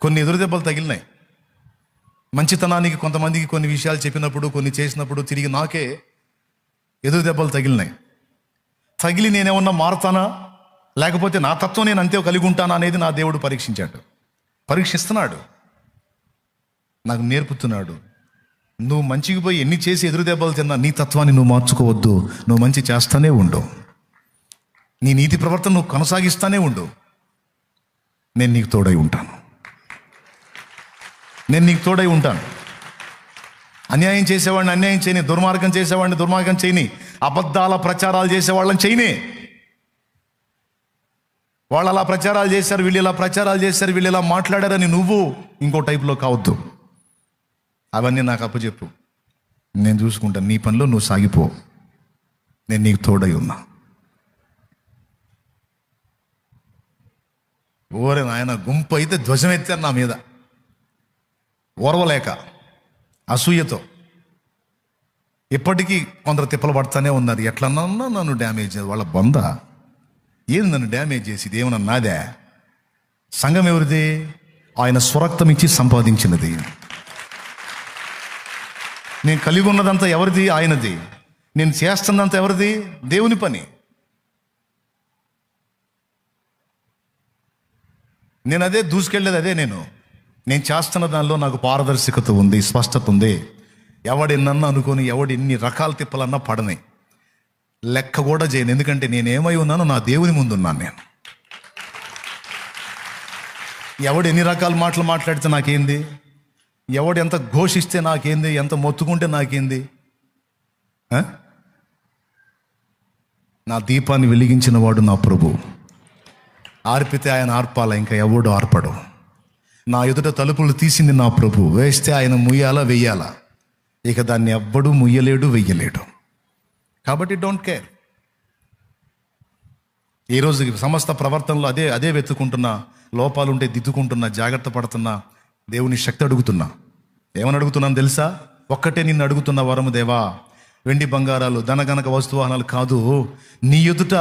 కొన్ని ఎదురు దెబ్బలు తగిలినాయి. మంచితనానికి కొంతమందికి కొన్ని విషయాలు చెప్పినప్పుడు కొన్ని చేసినప్పుడు తిరిగి నాకే ఎదురు దెబ్బలు తగిలినాయి. తగిలి నేనేమన్నా మారుతానా? లేకపోతే నా తత్వం నేను అంతే కలిగి ఉంటానా అనేది నా దేవుడు పరీక్షించాడు. పరీక్షిస్తున్నాడు. నాకు నేర్పుతున్నాడు. నువ్వు మంచికి పోయి ఎన్ని చేసి ఎదురు దెబ్బలు తిన్నా నీ తత్వాన్ని నువ్వు మార్చుకోవద్దు. నువ్వు మంచి చేస్తానే ఉండు. నీ నీతి ప్రవర్తన నువ్వు కొనసాగిస్తానే ఉండు. నేను నీకు తోడై ఉంటాను. నేను నీకు తోడై ఉంటాను. అన్యాయం చేసేవాడిని అన్యాయం చేయని దుర్మార్గం చేసేవాడిని దుర్మార్గం చేయని అబద్ధాల ప్రచారాలు చేసేవాళ్ళని చేయని. వాళ్ళు అలా ప్రచారాలు చేశారు వీళ్ళు ఇలా ప్రచారాలు చేశారు వీళ్ళు ఇలా మాట్లాడారని నువ్వు ఇంకో టైప్లో కావద్దు. అవన్నీ నాకు అప్పచెప్పు. నేను చూసుకుంటాను నీ పనిలో నువ్వు సాగిపో. నేను నీకు తోడై ఉన్నా. ఓరే నాయన గుంపు అయితే ధ్వజం ఎత్తారు నా మీద. ఓర్వలేక అసూయతో. ఇప్పటికీ కొందరు తిప్పలు పడుతూనే ఉన్నారు. ఎట్లన్నా నన్ను డ్యామేజ్ వాళ్ళ బొంద. ఏది నన్ను డ్యామేజ్ చేసి ఏమన్నా నాదే? సంఘం ఎవరిది? ఆయన స్వరక్తం ఇచ్చి సంపాదించినది. నేను కలిగి ఉన్నదంతా ఎవరిది? ఆయనది. నేను చేస్తున్నంత ఎవరిది? దేవుని పని. నేను అదే దూసుకెళ్ళేది అదే నేను. నేను చేస్తున్న దానిలో నాకు పారదర్శకత ఉంది స్పష్టత ఉంది. ఎవడెన్నన్నా అనుకొని ఎవడు ఎన్ని రకాల తిప్పలన్నా పడని లెక్క కూడా చేయను. ఎందుకంటే నేను ఏమై ఉన్నానో నా దేవుని ముందు ఉన్నాను నేను. ఎవడు ఎన్ని రకాల మాటలు మాట్లాడితే నాకేంది? ఎవడు ఎంత ఘోషిస్తే నాకేంది? ఎంత మొత్తుకుంటే నాకేంది? నా దీపాన్ని వెలిగించిన వాడు నా ప్రభు. ఆర్పితే ఆయన ఆర్పాల ఇంకా ఎవడు ఆర్పడు. నా ఎదుట తలుపులు తీసింది నా ప్రభు. వేస్తే ఆయన ముయ్యాలా వెయ్యాలా? ఇక దాన్ని ఎవ్వడూ ముయ్యలేడు వెయ్యలేడు. కాబట్టి డోంట్ కేర్ ఈ సమస్త ప్రవర్తనలో అదే అదే వెతుకుంటున్నా లోపాలుంటే దిద్దుకుంటున్నా జాగ్రత్త పడుతున్నా దేవుని శక్తి అడుగుతున్నా. ఏమని అడుగుతున్నాను తెలుసా? ఒక్కటే నిన్ను అడుగుతున్న వరము దేవా వెండి బంగారాలు ధనగనక వస్తువాహనాలు కాదు. నీ ఎదుట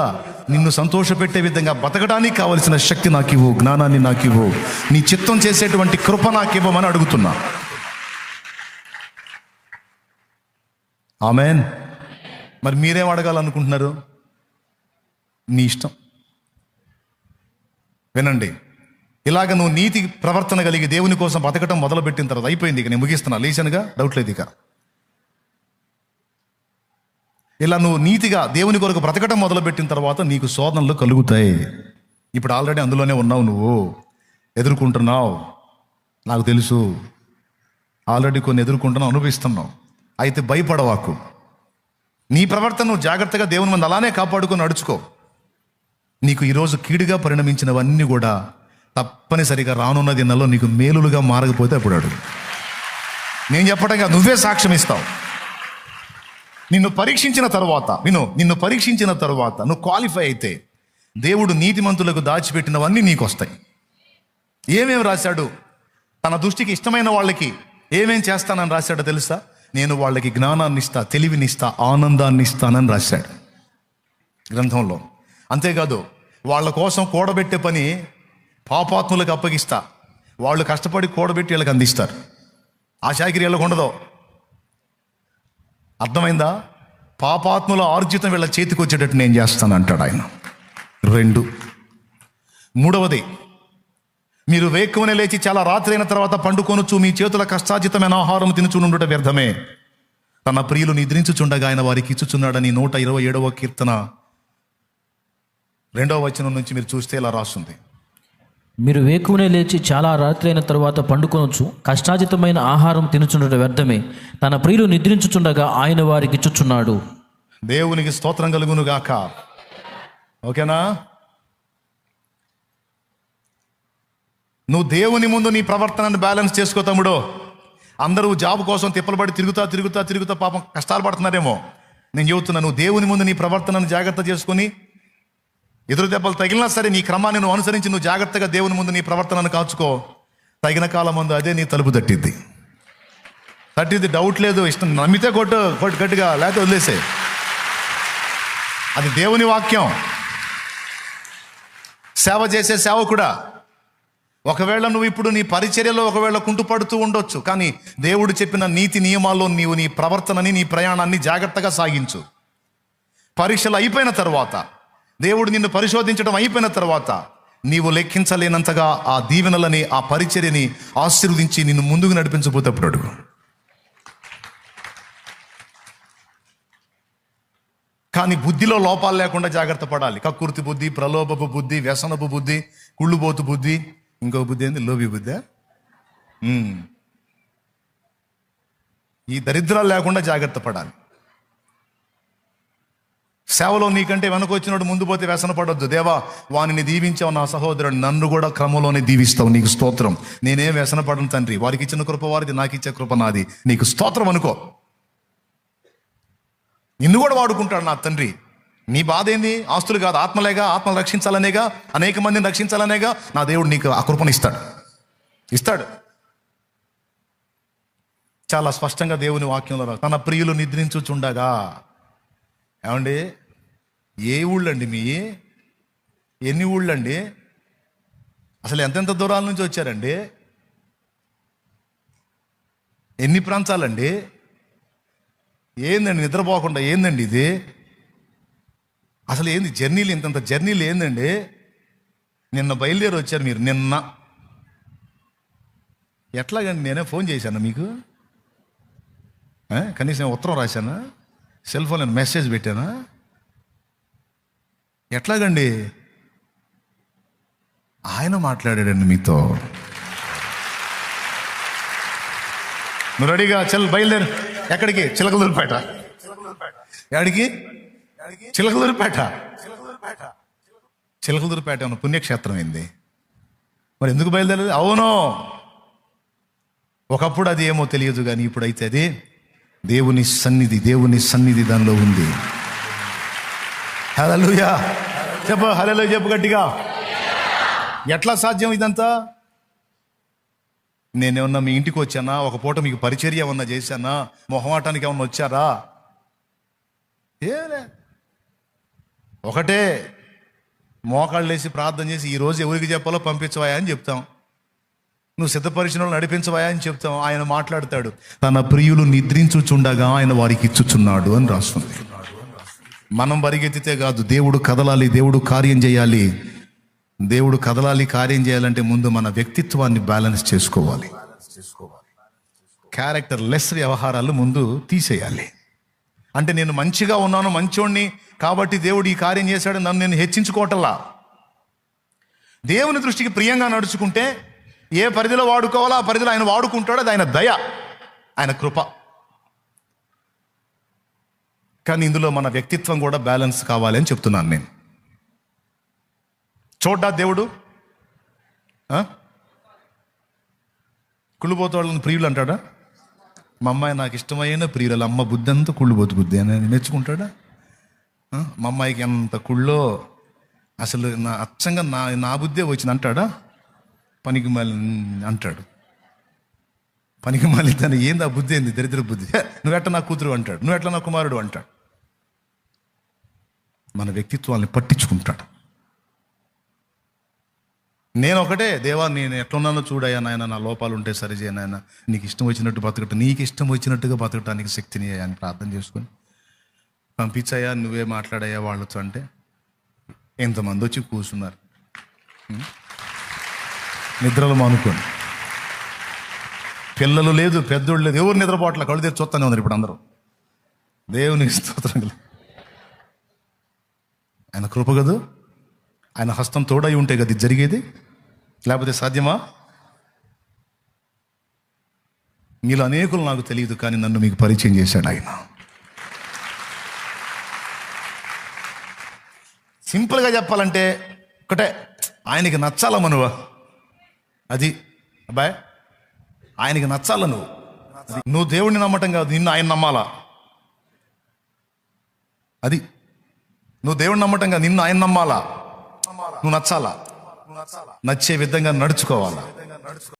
నిన్ను సంతోషపెట్టే విధంగా బతకడానికి కావలసిన శక్తి నాకు ఇవ్వు జ్ఞానాన్ని నాకు ఇవ్వు నీ చిత్తం చేసేటువంటి కృప నాకు ఇవ్వమని అడుగుతున్నా. ఆమెన్. మరి మీరేం అడగాలనుకుంటున్నారు? నీ ఇష్టం. వినండి. ఇలాగ నువ్వు నీతి ప్రవర్తన కలిగి దేవుని కోసం బతకటం మొదలుపెట్టిన తర్వాత అయిపోయింది ఇక నేను ముగిస్తున్నా. లేచానుగా? డౌట్ లేదు ఇక. ఇలా నువ్వు నీతిగా దేవుని కొరకు బ్రతకటం మొదలుపెట్టిన తర్వాత నీకు శోధనలు కలుగుతాయి. ఇప్పుడు ఆల్రెడీ అందులోనే ఉన్నావు నువ్వు. ఎదుర్కొంటున్నావు. నాకు తెలుసు. ఆల్రెడీ కొన్ని ఎదుర్కొంటున్నావు అనుభవిస్తున్నావు. అయితే భయపడవాకు. నీ ప్రవర్తన నువ్వు జాగ్రత్తగా దేవుని మంది అలానే కాపాడుకొని నడుచుకో. నీకు ఈరోజు కీడుగా పరిణమించినవన్నీ కూడా తప్పనిసరిగా రానున్న దినాల్లో నీకు మేలులుగా మారకపోతే అప్పుడు అడుగు. నేను చెప్పటంగా నువ్వే సాక్ష్యం ఇస్తావు. నిన్ను పరీక్షించిన తర్వాత విను నిన్ను పరీక్షించిన తర్వాత నువ్వు క్వాలిఫై అయితే దేవుడు నీతిమంతులకు దాచిపెట్టినవన్నీ నీకు వస్తాయి ఏమేమి రాశాడు? తన దృష్టికి ఇష్టమైన వాళ్ళకి ఏమేం చేస్తానని రాశాడో తెలుసా? నేను వాళ్ళకి జ్ఞానాన్ని ఇస్తా తెలివినిస్తా ఆనందాన్ని ఇస్తానని రాశాడు. గ్రంథంలో. అంతేకాదు వాళ్ళ కోసం కూడబెట్టే పని పాపాత్ములకు అప్పగిస్తా. వాళ్ళు కష్టపడి కూడబెట్టి వీళ్ళకి అందిస్తారు. ఆ చాకిరి వీళ్ళకు ఉండదు. అర్థమైందా? పాపాత్ముల ఆర్జితం వీళ్ళ చేతికి వచ్చేటట్టు నేను చేస్తాను అంటాడు ఆయన. రెండు. మూడవది మీరు వేక్కువనే లేచి చాలా రాత్రి అయిన తర్వాత పండుకొనుచు మీ చేతుల కష్టాజితమైన ఆహారం తినుచుండుట వ్యర్థమే. తన ప్రియులు నిద్రించుచుండగా ఆయన వారికి ఇచ్చుచున్నాడని నూట ఇరవై ఏడవ కీర్తన. రెండవ వచనం నుంచి మీరు చూస్తే ఇలా రాస్తుంది. మీరు వేకువనే లేచి చాలా రాత్రి అయిన తరువాత పండుకొనొచ్చు. కష్టాజితమైన ఆహారం తినుచుండట వ్యర్థమే. తన ప్రియులు నిద్రించుచుండగా ఆయన వారికి ఇచ్చుచున్నాడు. దేవునికి స్తోత్రం కలుగును గాక. ఓకేనా? నువ్వు దేవుని ముందు నీ ప్రవర్తనను బ్యాలెన్స్ చేసుకో తమ్ముడు. అందరూ జాబ్ కోసం తిప్పలబడి తిరుగుతా తిరుగుతా తిరుగుతా పాపం కష్టాలు పడుతున్నారేమో. నేను చెబుతున్నా నువ్వు దేవుని ముందు నీ ప్రవర్తనను జాగ్రత్త చేసుకొని ఎదురు దెబ్బలు తగిలినా సరే నీ క్రమాన్ని నువ్వు అనుసరించి నువ్వు జాగ్రత్తగా దేవుని ముందు నీ ప్రవర్తనను కాచుకో. తగిన కాలం ముందు అదే నీ తలుపు తట్టిద్ది. తట్టిద్ది డౌట్ లేదు ఇష్టం నమ్మితే కొట్టు కొట్టు గట్టిగా లేకపోతే వదిలేసే అది దేవుని వాక్యం. సేవ చేసే సేవ కూడా ఒకవేళ నువ్వు ఇప్పుడు నీ పరిచర్యలో ఒకవేళ కుంటుపడుతూ ఉండొచ్చు కానీ దేవుడు చెప్పిన నీతి నియమాల్లో నీవు నీ ప్రవర్తనని నీ ప్రయాణాన్ని జాగ్రత్తగా సాగించు. పరీక్షలు అయిపోయిన తర్వాత దేవుడు నిన్ను పరిశోధించడం అయిపోయిన తర్వాత నీవు లెక్కించలేనంతగా ఆ దీవెనలని ఆ పరిచర్యని ఆశీర్వదించి నిన్ను ముందుకు నడిపించబోతప్పుడు అడుగు. కానీ బుద్ధిలో లోపాలు లేకుండా జాగ్రత్త పడాలి. కక్కుర్తి బుద్ధి ప్రలోభపు బుద్ధి వ్యసనపు బుద్ధి కుళ్ళుబోతు బుద్ధి ఇంకో బుద్ధి ఏంది? లోబి బుద్ధి? ఈ దరిద్రాలు లేకుండా జాగ్రత్త పడాలి. సేవలో నీకంటే వెనక ముందు పోతే వ్యసన పడొద్దు. దేవా వానిని దీవించావు నా సహోదరుడు నన్ను కూడా క్రమంలోనే దీవిస్తావు. నీకు స్తోత్రం. నేనేం వ్యసన పడను తండ్రి. వారికి ఇచ్చిన కృప వారిది నాకు ఇచ్చే కృప నాది. నీకు స్తోత్రం అనుకో. నిన్ను కూడా వాడుకుంటాడు నా తండ్రి. నీ బాధ ఏంది? ఆస్తులు కాదు. ఆత్మలేగా? ఆత్మలు రక్షించాలనేగా? అనేక మందిని రక్షించాలనేగా? నా దేవుడు నీకు ఆ కృపను ఇస్తాడు. ఇస్తాడు. చాలా స్పష్టంగా దేవుని వాక్యంలో తన ప్రియులు నిద్రించుచుండగా ఏమండి? ఏ ఊళ్ళండి మీ? ఎన్ని ఊళ్ళండి? అసలు ఎంతెంత దూరాల నుంచి వచ్చారండి? ఎన్ని ప్రాంతాలండి? ఏందండి నిద్రపోకుండా ఏందండి ఇది? అసలు ఏంది జర్నీలు ఇంతంత జర్నీలు ఏందండి? నిన్న బయలుదేరి వచ్చారు మీరు నిన్న. ఎట్లాగండి నేనే ఫోన్ చేశాను మీకు? కనీసం ఉత్తరం రాశానా? సెల్ ఫోన్ మెసేజ్ పెట్టానా? ఎట్లాగండి? ఆయన మాట్లాడాడండి మీతో. నువ్వు రెడీగా? చెల్ బయలుదేరు. ఎక్కడికి? చిలకలూరుపేట. ఎక్కడికి చిలకలూరుపేట. చిలకలూరుపేట ఉన్న పుణ్యక్షేత్రం ఏంది? మరి ఎందుకు బయలుదేరలేదు? అవును. ఒకప్పుడు అది ఏమో తెలియదు కానీ ఇప్పుడైతే అది దేవుని సన్నిధి దేవుని సన్నిధి దానిలో ఉంది. హలలుయా చెప్పు హలలు చెప్పు గట్టిగా. ఎట్లా సాధ్యం ఇదంతా? నేనేమన్నా మీ ఇంటికి వచ్చానా? ఒక పూట మీకు పరిచర్య ఏమన్నా చేశానా? మొహమాటానికి ఏమన్నా వచ్చారా? ఏలే. ఒకటే మోకాళ్ళు వేసి ప్రార్థన చేసి ఈరోజు ఎవరికి చెప్పాలో పంపించవాయా అని చెప్తాం. నువ్వు సిద్ధపరిచిన వాళ్ళు నడిపించవయా అని చెప్తాం. ఆయన మాట్లాడతాడు. తన ప్రియులు నిద్రించుచుండగా ఆయన వారికి ఇచ్చుచున్నాడు అని రాస్తుంది. మనం పరిగెత్తితే కాదు దేవుడు కదలాలి దేవుడు కార్యం చేయాలి. దేవుడు కదలాలి కార్యం చేయాలంటే ముందు మన వ్యక్తిత్వాన్ని బ్యాలెన్స్ చేసుకోవాలి. క్యారెక్టర్ లెస్ వ్యవహారాలు ముందు తీసేయాలి. అంటే నేను మంచిగా ఉన్నాను మంచోడిని కాబట్టి దేవుడు ఈ కార్యం చేశాడు నన్ను నేను హెచ్చించుకోవటంలా? దేవుని దృష్టికి ప్రియంగా నడుచుకుంటే ఏ పరిధిలో వాడుకోవాలో ఆ పరిధిలో ఆయన వాడుకుంటాడో అది ఆయన దయ ఆయన కృప. కానీ ఇందులో మన వ్యక్తిత్వం కూడా బ్యాలెన్స్ కావాలి అని చెప్తున్నాను నేను. చూడ్డా దేవుడు? ఆ? ప్రియులు అంటాడా? మా అమ్మాయి నాకు ఇష్టమైన ప్రియులు అమ్మ బుద్ధి అంతా కుళ్ళుపోతు బుద్ధి అని మెచ్చుకుంటాడా మా అమ్మాయికి ఎంత కుళ్ళో అసలు నా అచ్చంగా నా నా బుద్ధే వచ్చింది అంటాడా? పనికిమాలి అంటాడు. పనికిమాలి తను ఏంది ఆ బుద్ధి ఏంది? దరిద్ర బుద్ధి. నువ్వెట్లా నా కూతురు అంటాడు. నువ్వెట్లా నా కుమారుడు అంటాడు. మన వ్యక్తిత్వాన్ని పట్టించుకుంటాడు. నేను ఒకటే దేవా నేను ఎట్లున్నానో చూడయ్యా నాయన నా లోపాలు ఉంటే సరిచేయ నాయన. నీకు ఇష్టం వచ్చినట్టు బతకటం నీకు ఇష్టం వచ్చినట్టుగా బతకటానికి శక్తిని అని ప్రార్థన చేసుకొని పంపించాయా నువ్వే మాట్లాడయ్యా వాళ్ళతో అంటే ఎంతమంది వచ్చి కూర్చున్నారు? నిద్రలు మానుకోండి పిల్లలు లేదు పెద్దోళ్ళు లేదు ఎవరు నిద్రపోట్ల కళ్ళు తెచ్చి ఉన్నారు ఇప్పుడు అందరూ. దేవునికి స్తోత్రం ఆయన కృప కదూ? ఆయన హస్తం తోడై ఉంటే కదా జరిగేది? లేకపోతే సాధ్యమా? మీలో అనేకులు నాకు తెలియదు కానీ నన్ను మీకు పరిచయం చేశాడు ఆయన. సింపుల్గా చెప్పాలంటే ఒకటే ఆయనకి నచ్చాల మనువా? అది అబ్బాయి ఆయనకి నచ్చాల నువ్వు? నువ్వు దేవుడిని నమ్మటం కాదు నిన్ను ఆయన నమ్మాలా? అది నువ్వు దేవుడిని నమ్మటం కాదు నిన్ను ఆయన నమ్మాలా? నువ్వు నచ్చాలా? నచ్చే విధంగా నడుచుకోవాలా?